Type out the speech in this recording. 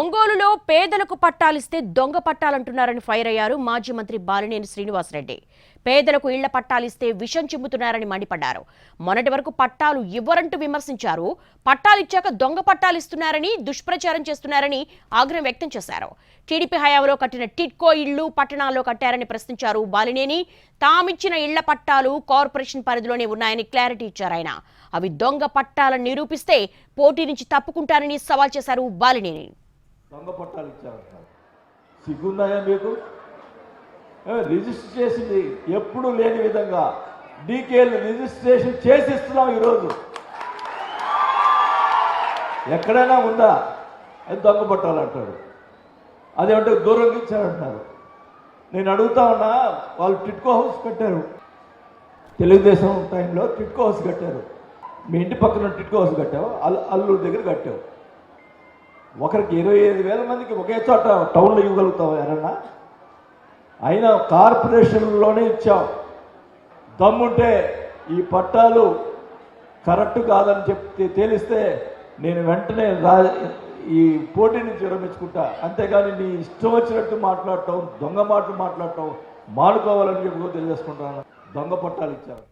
ఒంగోలులో పేదలకు పట్టాలిస్తే దొంగ పట్టాలంటున్నారని ఫైర్ అయ్యారు మాజీ మంత్రి బాలినేని శ్రీనివాసరెడ్డి. పేదలకు ఇళ్ళ పట్టాలిస్తే విషం చిమ్ముతున్నారని మండిపడ్డారు. మొన్నటి వరకు పట్టాలు ఇవ్వరంటూ విమర్శించారు. పట్టాలిచ్చాక దొంగ పట్టాలిస్తున్నారని దుష్ప్రచారం చేస్తున్నారని ఆగ్రహం వ్యక్తం చేశారు. టీడీపీ హయాంలో కట్టిన టిట్కో ఇళ్ళు పట్టణాల్లో కట్టారని ప్రశ్నించారు బాలినేని. తామిచ్చిన ఇళ్ళ పట్టాలు కార్పొరేషన్ పరిధిలోనే ఉన్నాయని క్లారిటీ ఇచ్చారు ఆయన. అవి దొంగ పట్టాలని నిరూపిస్తే పోటీ నుంచి తప్పుకుంటారని సవాల్ చేశారు బాలినేని. దొంగ పట్టాలు ఇచ్చారంటారు సిగ్గుందాయా మీకు? రిజిస్టర్ చేసింది. ఎప్పుడు లేని విధంగా డీకేలు రిజిస్ట్రేషన్ చేసి ఇస్తున్నాం ఈరోజు. ఎక్కడైనా ఉందా? అది దొంగ పట్టాలంటాడు అదేమంటే దూరంగా ఇచ్చారంటున్నారు నేను అడుగుతా ఉన్నా వాళ్ళు టిట్కో హౌస్ కట్టారు. తెలుగుదేశం టైంలో టిట్కో హౌస్ కట్టారు. మీ ఇంటి పక్కన టిట్కో హౌస్ కట్టావు? అల్ అల్లూరు దగ్గర కట్టావు. ఒకరికి ఇరవై ఐదు వేల మందికి ఒకే చోట టౌన్లో ఇవ్వగలుగుతావు ఎవరన్నా? అయినా కార్పొరేషన్లోనే ఇచ్చాం దమ్ముంటే ఈ పట్టాలు కరెక్ట్ కాదని చెప్తే తేలిస్తే నేను వెంటనే రా ఈ పోటీని విరమించుకుంటా. అంతేగాని నీ ఇష్టం వచ్చినట్టు మాట్లాడటం దొంగ మాటలు మాట్లాడటం మానుకోవాలని చెప్పి తెలియజేసుకుంటాను. దొంగ పట్టాలు ఇచ్చారు